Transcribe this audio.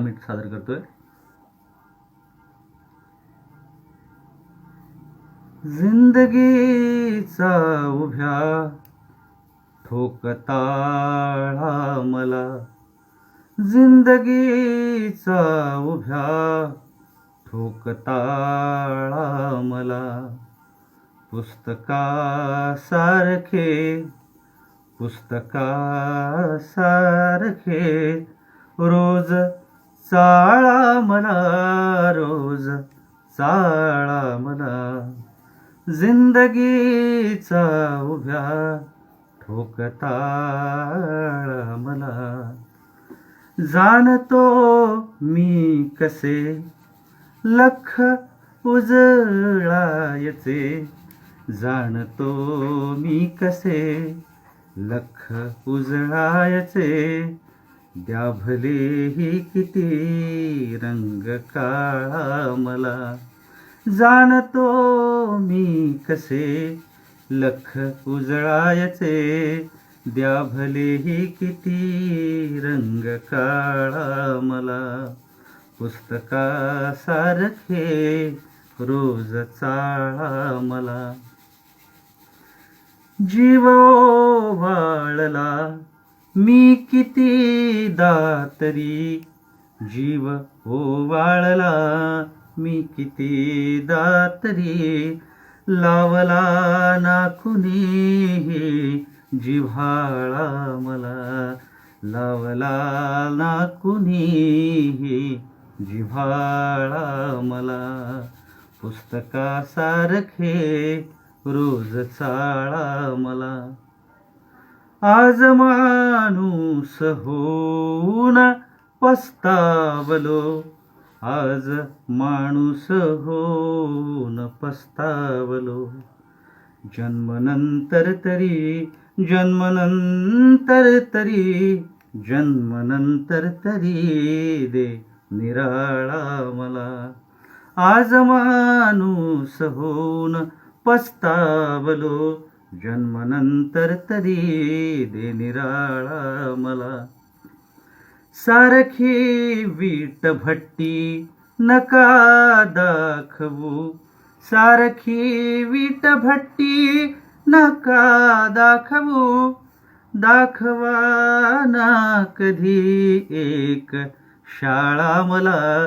मी सादर करतोय. जिंदगीचा उभ्या ठोकताळा मला. जिंदगीचा उभ्या ठोकताळा मला. पुस्तकासारखे पुस्तकासारखे रोज चाळा मना रोज चाळा मना. जिंदगीचा उभ्या ठोकताळा मला जाणतो मी कसे? लख उजळायचे. जाणतो मी कसे? लख उजळायचे. द्या भलेही किती रंग काळा मला. जाणतो मी कसे लख उजळायचे. द्या भलेही किती रंग काळा मला. पुस्तकासारखे रोज चाळा मला. जीव वाळला मी किती दातरी जीव हो ओवाळला मी किती दातरी लावला ना कुणी जिव्हाळा मला. लावला ना कुणी जिव्हाळा मला. पुस्तकासारखे रोज चाळा मला. आज माणूस होऊन पस्तावलो. आज माणूस होऊन पस्तावलो. जन्मनंतर तरी जन्मनंतर तरी जन्मनंतर तरी दे निराळा मला. आज माणूस होऊन पस्तावलो. जन्मनंतर तरी दे निराळा मला. सारखी वीट भट्टी नका दाखवू. सारखी वीट भट्टी नका दाखवू. दाखवा ना कधी एक शाळा मला.